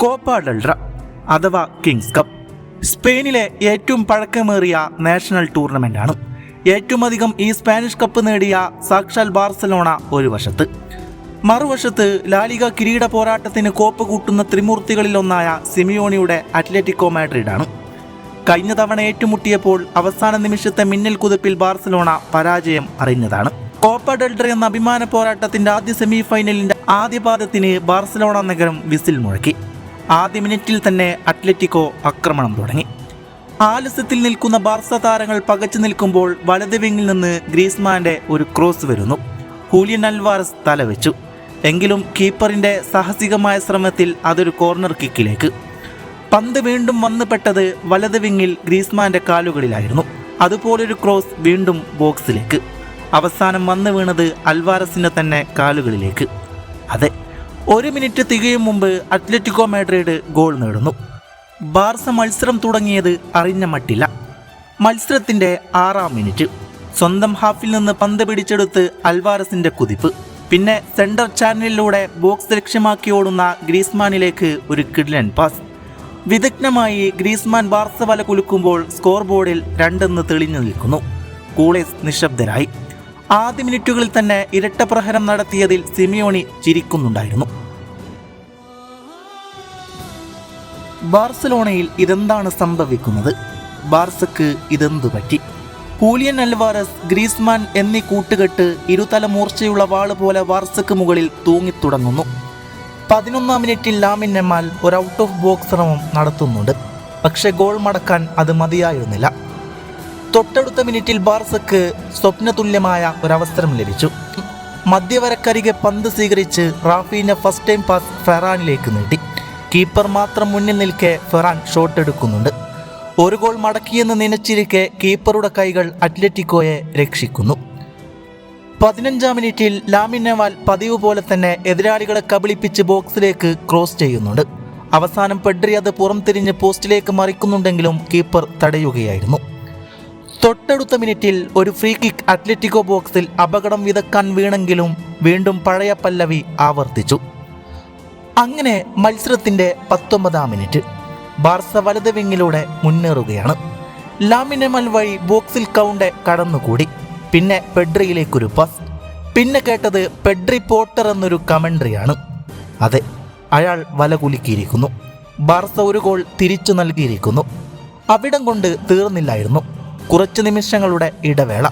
Copa ഡെൽറ അഥവാ Kings cup. സ്പെയിനിലെ ഏറ്റവും പഴക്കമേറിയ നാഷണൽ ടൂർണമെന്റാണ്. ഏറ്റവും അധികം ഈ സ്പാനിഷ് കപ്പ് നേടിയ സാക്ഷാൽ ബാർസലോണ ഒരു വശത്ത്. മറുവശത്ത് ലാലിക കിരീട പോരാട്ടത്തിന് കോപ്പ് കൂട്ടുന്ന ത്രിമൂർത്തികളിലൊന്നായ സിമിയോണിയുടെ അത്ലറ്റിക്കോ മാഡ്രിഡാണ്. കഴിഞ്ഞ തവണ ഏറ്റുമുട്ടിയപ്പോൾ അവസാന നിമിഷത്തെ മിന്നൽ കുതിപ്പിൽ ബാർസലോണ പരാജയം അറിഞ്ഞതാണ്. കോപ്പ ഡെൽഡർ എന്ന അഭിമാന പോരാട്ടത്തിന്റെ ആദ്യ സെമിഫൈനലിന്റെ ആദ്യ പാദത്തിന് ബാർസലോണ നഗരം വിസിൽ മുഴക്കി. ആദ്യ മിനിറ്റിൽ തന്നെ അത്ലറ്റിക്കോ ആക്രമണം തുടങ്ങി. ആലസ്യത്തിൽ നിൽക്കുന്ന ബാർസ താരങ്ങൾ പകച്ചു നിൽക്കുമ്പോൾ വലത് വിങ്ങിൽ നിന്ന് ഗ്രീസ്മാന്റെ ഒരു ക്രോസ് വരുന്നു. ഹൂലിയൻ അൽവാറസ് തലവെച്ചു. എങ്കിലും കീപ്പറിന്റെ സാഹസികമായ ശ്രമത്തിൽ അതൊരു കോർണർ കിക്കിലേക്ക്. പന്ത് വീണ്ടും വന്നുപെട്ടത് വലത് വിങ്ങിൽ ഗ്രീസ്മാന്റെ കാലുകളിലായിരുന്നു. അതുപോലൊരു ക്രോസ് വീണ്ടും ബോക്സിലേക്ക്. അവസാനം വന്നു വീണത് അൽവാരസിന്റെ തന്നെ കാലുകളിലേക്ക്. അതെ ഒരു മിനിറ്റ് തികയും മുമ്പ് അത്ലറ്റിക്കോ മാഡ്രിഡ് ഗോൾ നേടുന്നു. ബാർസ മത്സരം തുടങ്ങിയത് അറിഞ്ഞ മട്ടില്ല. മത്സരത്തിന്റെ ആറാം മിനിറ്റ്. സ്വന്തം ഹാഫിൽ നിന്ന് പന്ത് പിടിച്ചെടുത്ത് അൽവാരസിന്റെ കുതിപ്പ്. പിന്നെ സെന്റർ ചാനലിലൂടെ ബോക്സ് ലക്ഷ്യമാക്കി ഓടുന്ന ഗ്രീസ്മാനിലേക്ക് ഒരു കിഡ്ലൻ പാസ്. വിദഗ്ധമായി ഗ്രീസ്മാൻ ബാർസ വല കുലുക്കുമ്പോൾ സ്കോർ ബോർഡിൽ രണ്ടെന്ന് തെളിഞ്ഞു നിൽക്കുന്നു. കൂളേസ് നിശബ്ദരായി. ആദ്യ മിനിറ്റുകളിൽ തന്നെ ഇരട്ട പ്രഹരം നടത്തിയതിൽ സിമിയോണി ചിരിക്കുന്നുണ്ടായിരുന്നു. ബാർസലോണയിൽ ഇതെന്താണ് സംഭവിക്കുന്നത്? ബാർസക്ക് ഇതെന്തു പറ്റി? ഹൂലിയൻ അൽവാരസ് ഗ്രീസ്മാൻ എന്നീ കൂട്ടുകെട്ട് ഇരുതല മൂർച്ചയുള്ള വാൾ പോലെ ബാർസക്ക് മുകളിൽ തൂങ്ങിത്തുടങ്ങുന്നു. പതിനൊന്നാം മിനിറ്റിൽ ലാമിൻ നെമാൽ ഒരു ഔട്ട് ഓഫ് ബോക്സ് ശ്രമം നടത്തുന്നുണ്ട്. പക്ഷെ ഗോൾ മടക്കാൻ അത് മതിയായിരുന്നില്ല. തൊട്ടടുത്ത മിനിറ്റിൽ ബാർസക്ക് സ്വപ്നതുല്യമായ ഒരവസരം ലഭിച്ചു. മധ്യവരക്കരികെ പന്ത് സ്വീകരിച്ച് റാഫീന ഫസ്റ്റ് ടൈം പാസ് ഫെറാനിലേക്ക് നീട്ടി. കീപ്പർ മാത്രം മുന്നിൽ നിൽക്കെ ഫെറാൻ ഷോട്ട് എടുക്കുന്നുണ്ട്. ഒരു ഗോൾ മടക്കിയെന്ന് നനച്ചിരിക്കെ കീപ്പറുടെ കൈകൾ അത്ലറ്റിക്കോയെ രക്ഷിക്കുന്നു. പതിനഞ്ചാം മിനിറ്റിൽ ലാമിൻ നെവാൽ പതിവ് പോലെ തന്നെ എതിരാളികളെ കബളിപ്പിച്ച് ബോക്സിലേക്ക് ക്രോസ് ചെയ്യുന്നുണ്ട്. അവസാനം പെഡ്രി അത് പുറംതിരിഞ്ഞ് പോസ്റ്റിലേക്ക് മറിക്കുന്നുണ്ടെങ്കിലും കീപ്പർ തടയുകയായിരുന്നു. തൊട്ടടുത്ത മിനിറ്റിൽ ഒരു ഫ്രീ കിക്ക് അത്ലറ്റിക്കോ ബോക്സിൽ അപകടം വിതക്കാൻ വീണെങ്കിലും വീണ്ടും പഴയ പല്ലവി ആവർത്തിച്ചു. അങ്ങനെ മത്സരത്തിന്റെ പത്തൊമ്പതാം മിനിറ്റ്. ബാർസ വലത് വിങ്ങിലൂടെ മുന്നേറുകയാണ്. ലാമിനമൽ വഴി ബോക്സിൽ കൗണ്ട് കടന്നുകൂടി. പിന്നെ പെഡ്രിയിലേക്കൊരു പാസ് പിന്നെ കേട്ടത് പെഡ്രി പോട്ടർ എന്നൊരു കമൻട്രിയാണ് അതെ അയാൾ വല കുലുക്കിയിരിക്കുന്നു. ബാർസ ഒരു ഗോൾ തിരിച്ചു നൽകിയിരിക്കുന്നു. അവിടം കൊണ്ട് തീർന്നില്ലായിരുന്നു. കുറച്ച് നിമിഷങ്ങളുടെ ഇടവേള.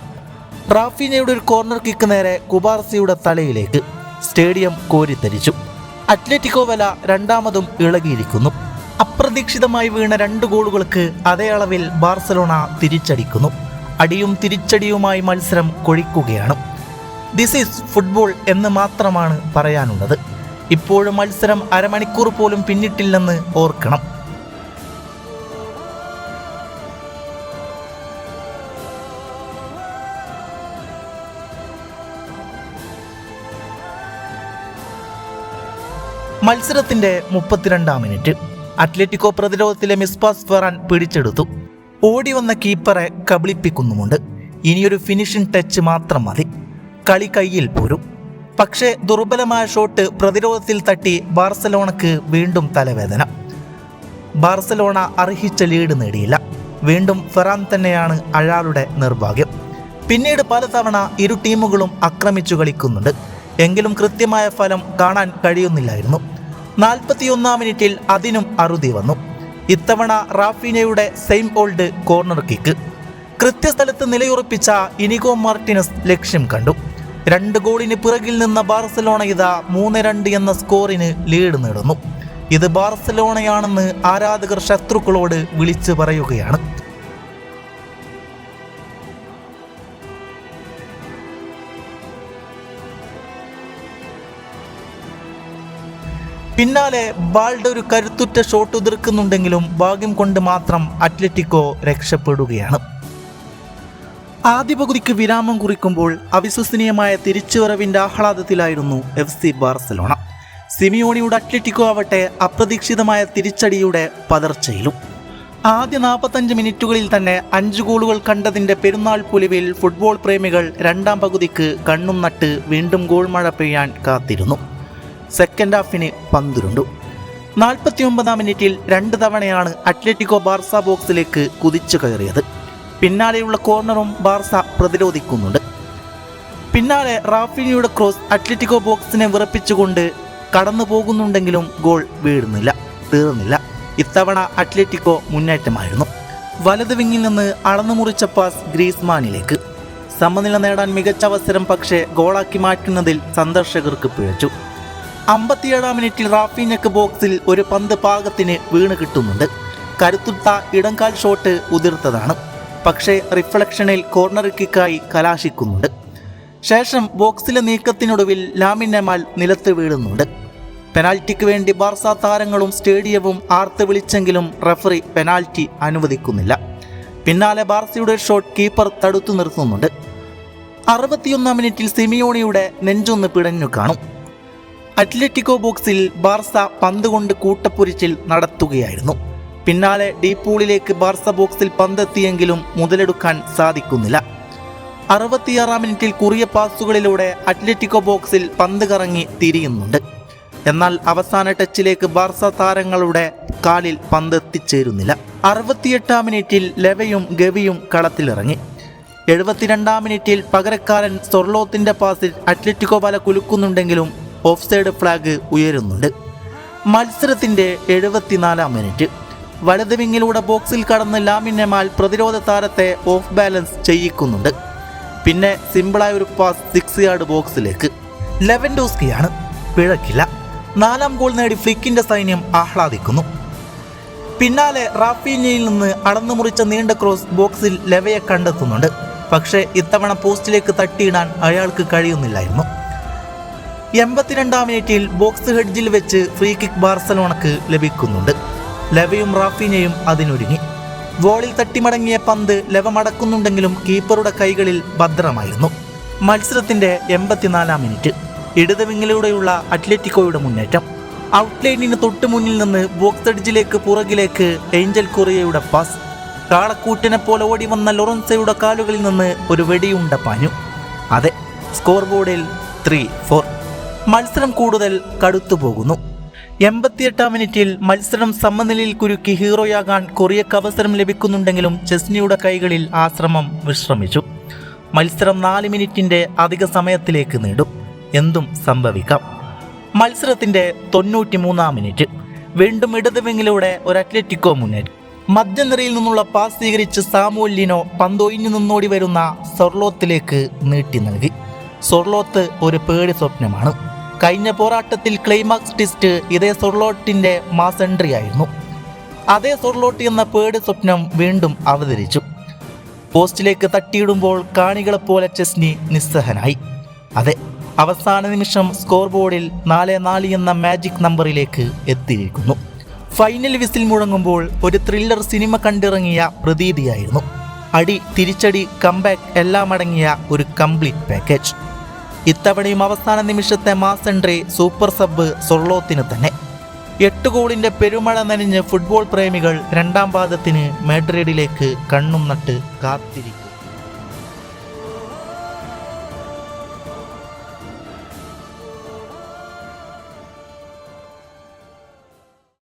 റാഫിനയുടെ ഒരു കോർണർ കിക്ക് നേരെ കുബാർസിയുടെ തലയിലേക്ക്. സ്റ്റേഡിയം കോരിത്തരിച്ചു അത്ലറ്റിക്കോ വല രണ്ടാമതും ഇളകിയിരിക്കുന്നു. അപ്രതീക്ഷിതമായി വീണ രണ്ട് ഗോളുകൾക്ക് അതേ അളവിൽ ബാർസലോണ തിരിച്ചടിക്കുന്നു. അടിയും തിരിച്ചടിയുമായി മത്സരം കൊഴിക്കുകയാണ്. ദിസ് ഈസ് ഫുട്ബോൾ എന്ന് മാത്രമാണ് പറയാനുള്ളത്. ഇപ്പോഴും മത്സരം അരമണിക്കൂർ പോലും പിന്നിട്ടില്ലെന്ന് ഓർക്കണം. മത്സരത്തിന്റെ മുപ്പത്തിരണ്ടാം മിനിറ്റ്. അത്ലറ്റിക്കോ പ്രതിരോധത്തിലെ മിസ്പാസ് ഫെറാൻ പിടിച്ചെടുത്തു. ഓടി വന്ന കീപ്പറെ കബളിപ്പിക്കുന്നുമുണ്ട്. ഇനിയൊരു ഫിനിഷിംഗ് ടച്ച് മാത്രം മതി. കളി കയ്യിൽ പോരും. പക്ഷേ ദുർബലമായ ഷോട്ട് പ്രതിരോധത്തിൽ തട്ടി ബാർസലോണക്ക് വീണ്ടും തലവേദന. ബാർസലോണ അർഹിച്ച ലീഡ് നേടിയില്ല. വീണ്ടും ഫെറാൻ തന്നെയാണ് അയാളുടെ നിർഭാഗ്യം. പിന്നീട് പലതവണ ഇരു ടീമുകളും ആക്രമിച്ചു കളിക്കുന്നുണ്ട്. എങ്കിലും കൃത്യമായ ഫലം കാണാൻ കഴിയുന്നില്ലായിരുന്നു. നാൽപ്പത്തിയൊന്നാം മിനിറ്റിൽ അതിനും അറുതി വന്നു. ഇത്തവണ റാഫിനയുടെ സെയിം ഓൾഡ് കോർണർ കിക്ക്. കൃത്യസ്ഥലത്ത് നിലയുറപ്പിച്ച ഇനിഗോ മാർട്ടിനസ് ലക്ഷ്യം കണ്ടു. രണ്ട് ഗോളിന് പിറകിൽ നിന്ന ബാർസലോണ ഇതാ മൂന്ന് രണ്ട് എന്ന സ്കോറിന് ലീഡ് നേടുന്നു. ഇത് ബാർസലോണയാണെന്ന് ആരാധകർ ശത്രുക്കളോട് വിളിച്ചു പറയുകയാണ്. പിന്നാലെ ബാൾഡ് ഒരു കരുത്തുറ്റ ഷോട്ട് ഉതിർക്കുന്നുണ്ടെങ്കിലും ഭാഗ്യം കൊണ്ട് മാത്രം അത്ലറ്റിക്കോ രക്ഷപ്പെടുകയാണ്. ആദ്യ പകുതിക്ക് വിരാമം കുറിക്കുമ്പോൾ അവിശ്വസനീയമായ തിരിച്ചുവരവിന്റെ ആഹ്ലാദത്തിലായിരുന്നു എഫ് സി ബാർസലോണ. സിമിയോണിയുടെ അത്ലറ്റിക്കോ ആവട്ടെ അപ്രതീക്ഷിതമായ തിരിച്ചടിയുടെ പതർച്ചയിലും. ആദ്യ നാൽപ്പത്തഞ്ച് മിനിറ്റുകളിൽ തന്നെ അഞ്ച് ഗോളുകൾ കണ്ടതിന്റെ പെരുന്നാൾ പുലിവിൽ ഫുട്ബോൾ പ്രേമികൾ രണ്ടാം പകുതിക്ക് കണ്ണും നട്ട് വീണ്ടും ഗോൾ മഴ പെയ്യാൻ കാത്തിരുന്നു. സെക്കൻഡ് ഹാഫിന് പന്തുരുണ്ടു. നാൽപ്പത്തിയൊമ്പതാം മിനിറ്റിൽ രണ്ട് തവണയാണ് അത്ലറ്റിക്കോ ബാർസ ബോക്സിലേക്ക് കുതിച്ചു കയറിയത്. പിന്നാലെയുള്ള കോർണറും ബാർസ പ്രതിരോധിക്കുന്നുണ്ട്. പിന്നാലെ റാഫിനിയുടെ ക്രോസ് അത്ലറ്റിക്കോ ബോക്സിനെ വിറപ്പിച്ചുകൊണ്ട് കടന്നു പോകുന്നുണ്ടെങ്കിലും ഗോൾ വീഴുന്നില്ല തീർന്നില്ല. ഇത്തവണ അത്ലറ്റിക്കോ മുന്നേറ്റമായിരുന്നു. വലത് വിങ്ങിൽ നിന്ന് അളന്നു മുറിച്ച പാസ് ഗ്രീസ്മാനിലേക്ക്. സമനില നേടാൻ മികച്ച അവസരം പക്ഷേ ഗോളാക്കി മാറ്റുന്നതിൽ സന്ദർശകർക്ക് പിഴച്ചു. അമ്പത്തിയേഴാം മിനിറ്റിൽ റാഫിനക്ക് ബോക്സിൽ ഒരു പന്ത് പാകത്തിന് വീണ് കിട്ടുന്നുണ്ട്. കരുത്തുത്ത ഇടംകാൽ ഷോട്ട് ഉതിർത്തതാണ്. പക്ഷേ റിഫ്ലക്ഷനിൽ കോർണർ കിക്കായി കലാശിക്കുന്നുണ്ട്. ശേഷം ബോക്സിലെ നീക്കത്തിനൊടുവിൽ ലാമിൻ നെമാൽ നിലത്ത് വീഴുന്നുണ്ട്. പെനാൽറ്റിക്ക് വേണ്ടി ബാർസ താരങ്ങളും സ്റ്റേഡിയവും ആർത്ത് വിളിച്ചെങ്കിലും റഫറി പെനാൽറ്റി അനുവദിക്കുന്നില്ല. പിന്നാലെ ബാർസയുടെ ഷോട്ട് കീപ്പർ തടുത്തു നിർത്തുന്നുണ്ട്. അറുപത്തിയൊന്നാം മിനിറ്റിൽ സിമിയോണിയുടെ നെഞ്ചൊന്ന് പിടഞ്ഞു കാണും. അത്ലറ്റിക്കോ ബോക്സിൽ ബാർസ പന്ത് കൊണ്ട് കൂട്ടപ്പൊരിച്ചിൽ നടത്തുകയായിരുന്നു. പിന്നാലെ ഡീപൂളിലേക്ക് ബാർസ ബോക്സിൽ പന്തെത്തിയെങ്കിലും മുതലെടുക്കാൻ സാധിക്കുന്നില്ല. അറുപത്തിയാറാം മിനിറ്റിൽ കുറിയ പാസുകളിലൂടെ അത്ലറ്റിക്കോ ബോക്സിൽ പന്ത് കറങ്ങി തിരിയുന്നുണ്ട്. എന്നാൽ അവസാന ടച്ചിലേക്ക് ബാർസ താരങ്ങളുടെ കാലിൽ പന്ത് എത്തിച്ചേരുന്നില്ല അറുപത്തിയെട്ടാം മിനിറ്റിൽ ലെവയും ഗവിയും കളത്തിലിറങ്ങി. എഴുപത്തിരണ്ടാം മിനിറ്റിൽ പകരക്കാരൻ സൊർലോത്തിന്റെ പാസിൽ അത്ലറ്റിക്കോ വല കുലുക്കുന്നുണ്ടെങ്കിലും ഓഫ് സൈഡ് ഫ്ലാഗ് ഉയരുന്നുണ്ട്. മത്സരത്തിന്റെ എഴുപത്തിനാലാം മിനിറ്റ്. വലത് വിങ്ങിലൂടെ ബോക്സിൽ കടന്ന് ലാമിന്യമാൽ പ്രതിരോധ താരത്തെ ഓഫ് ബാലൻസ് ചെയ്യിക്കുന്നുണ്ട്. പിന്നെ സിമ്പിളായ ഒരു പാസ് സിക്സ് യാർഡ് ബോക്സിലേക്ക്. ലെവൻ ഡോസ്കിയാണ് പിഴക്കില്ല. നാലാം ഗോൾ നേടി ഫ്ലിക്കിന്റെ സൈന്യം ആഹ്ലാദിക്കുന്നു. പിന്നാലെ റാഫീനിയിൽ നിന്ന് അടന്നു മുറിച്ച നീണ്ട ക്രോസ് ബോക്സിൽ ലെവയെ കണ്ടെത്തുന്നുണ്ട്. പക്ഷേ ഇത്തവണ പോസ്റ്റിലേക്ക് തട്ടിയിടാൻ അയാൾക്ക് കഴിയുന്നില്ലായിരുന്നു. എൺപത്തിരണ്ടാം മിനിറ്റിൽ ബോക്സ് ഹെഡ്ജിൽ വെച്ച് ഫ്രീ കിക്ക് ബാർസലോണക്ക് ലഭിക്കുന്നുണ്ട്. ലെവയും റാഫിനെയും അതിനൊരുങ്ങി. വോളിൽ തട്ടിമടങ്ങിയ പന്ത് ലെവ മടക്കുന്നുണ്ടെങ്കിലും കീപ്പറുടെ കൈകളിൽ ഭദ്രമായിരുന്നു. മത്സരത്തിന്റെ എൺപത്തിനാലാം മിനിറ്റ്. ഇടത് വിങ്ങിലൂടെയുള്ള അത്ലറ്റിക്കോയുടെ മുന്നേറ്റം. ഔട്ട്ലൈനിന് തൊട്ടു മുന്നിൽ നിന്ന് ബോക്സ് എഡ്ജിലേക്ക് പുറകിലേക്ക് ഏഞ്ചൽ കൊറിയയുടെ പാസ്. കാളക്കൂറ്റിനെ പോലെ ഓടി വന്ന ലൊറൻസയുടെ കാലുകളിൽ നിന്ന് ഒരു വെടിയുണ്ട പാഞ്ഞു. അതെ സ്കോർ ബോർഡിൽ ത്രീ ഫോർ. മത്സരം കൂടുതൽ കടുത്തുപോകുന്നു എൺപത്തിയെട്ടാം മിനിറ്റിൽ മത്സരം സമനിലയിൽ കുരുക്കി ഹീറോയാകാൻ കൊറിയക്ക് അവസരം ലഭിക്കുന്നുണ്ടെങ്കിലും ചെസ്നിയുടെ കൈകളിൽ ആ ശ്രമം വിശ്രമിച്ചു. മത്സരം നാല് മിനിറ്റിന്റെ അധിക സമയത്തിലേക്ക് നീടും എന്തും സംഭവിക്കാം. മത്സരത്തിന്റെ തൊണ്ണൂറ്റി മൂന്നാം മിനിറ്റ്. വീണ്ടും ഇടത് വിങ്ങിലൂടെ ഒരു അത്ലറ്റിക്കോ മുന്നേറ്റം. മധ്യനിരയിൽ നിന്നുള്ള പാസ് സ്വീകരിച്ച് സാമൂല്യനോ പന്തൊയിഞ്ഞു നിന്നോടി വരുന്ന സൊർലോത്തിലേക്ക് നീട്ടി നൽകി. സൊർലോത്ത് ഒരു പേടി സ്വപ്നമാണ്. കഴിഞ്ഞ പോരാട്ടത്തിൽ ക്ലൈമാക്സ് ടിസ്റ്റ് ഇതേ സൊർലോട്ടിന്റെ മാസ് എൻട്രി ആയിരുന്നു അതേ സൊർലോട്ട് എന്ന പേടി സ്വപ്നം വീണ്ടും അവതരിച്ചു. പോസ്റ്റിലേക്ക് തട്ടിയിടുമ്പോൾ കാണികളെപ്പോലെ ചെസ്നി നിസ്സഹനായി. അതെ അവസാന നിമിഷം സ്കോർ ബോർഡിൽ നാല് നാല് എന്ന മാജിക് നമ്പറിലേക്ക് എത്തിയിരിക്കുന്നു. ഫൈനൽ വിസിൽ മുഴങ്ങുമ്പോൾ ഒരു ത്രില്ലർ സിനിമ കണ്ടിറങ്ങിയ പ്രതീതിയായിരുന്നു. അടി തിരിച്ചടി കംബാക്ക് എല്ലാം അടങ്ങിയ ഒരു കംപ്ലീറ്റ് പാക്കേജ്. ഇത്തവണയും അവസാന നിമിഷത്തെ മാസ് എൻട്രി സൂപ്പർ സബ് സൊർലോത്തിന് തന്നെ. എട്ട് ഗോളിന്റെ പെരുമഴ നനഞ്ഞ് ഫുട്ബോൾ പ്രേമികൾ രണ്ടാം പാദത്തിന് മാഡ്രിഡിലേക്ക് കണ്ണും നട്ട് കാത്തിരിക്കും